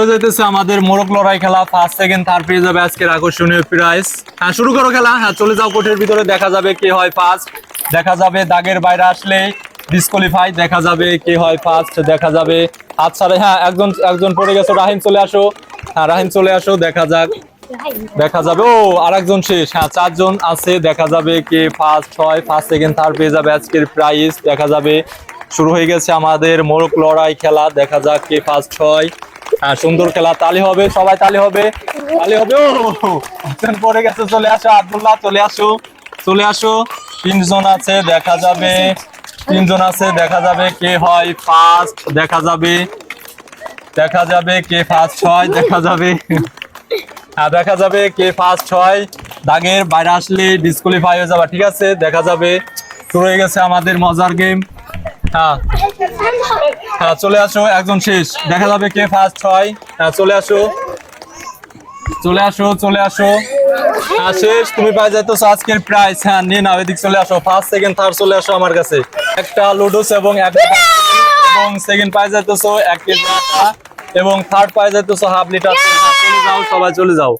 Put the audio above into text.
আমাদের মোরগ লড়াই খেলা ফার্স্ট সেকেন্ড থার্ড পেয়ে যাবে আজকের আকর্ষণীয় প্রাইস হ্যাঁ শুরু করো খেলা। হ্যাঁ চলে যাও কোর্টের ভিতরে, দেখা যাবে কে হয় ফার্স্ট দেখা যাবে দাগের বাইরে আসলে ডিসকোয়ালিফাই দেখা যাবে কে হয় ফার্স্ট দেখা যাবে হাত ছাড়ে। হ্যাঁ একজন একজন পড়ে গেছো, রাহিম চলে আসো। হ্যাঁ রাহিম চলে আসো, দেখা যাক। দেখা যাবে, ও, আরেকজন শেষ। হ্যাঁ চারজন আছে, দেখা যাবে কে ফার্স্ট হয় ফার্স্ট সেকেন্ড থার্ড পেয়ে যাবে আজকের প্রাইস দেখা যাবে, শুরু হয়ে গেছে আমাদের মোরগ লড়াই খেলা, দেখা যাক কে ফার্স্ট হয়। হ্যাঁ সুন্দর খেলা, তালি হবে, সবাই তালি হবে। তালি হবে, ও! গেছে, চলে আসো, আব্দুল্লাহ, চলে আসো চলে আসো। তিনজন আছে, দেখা যাবে। তিনজন আছে, দেখা যাবে কে হয় ফার্স্ট দেখা যাবে। দেখা যাবে কে ফার্স্ট হয়, দেখা যাবে। হ্যাঁ দেখা যাবে কে ফার্স্ট হয়। দাগের বাইরে আসলে ডিসকোয়ালিফাই হয়ে যাবে, ঠিক আছে? দেখা যাবে। শুরু হয়ে গেছে আমাদের মজার গেম হ্যাঁ। হ্যাঁ চলে আসো, একজন শেষ। দেখা যাবে কে ফার্স্ট হয়। হ্যাঁ চলে আসো। চলে আসো চলে আসো। হ্যাঁ শেষ, তুমি পাই যাইতো আজকের প্রাইস হ্যাঁ নিয়ে নাও, এদিক চলে আসো। ফার্স্ট সেকেন্ড থার্ড চলে আসো আমার কাছে। একটা লুডোস এবং একটা এবং সেকেন্ড পাই যাইতেছো, এক কেজি এবং থার্ড পাই যাইতেছো হাফ লিটার চলে যাও, সবাই চলে যাও।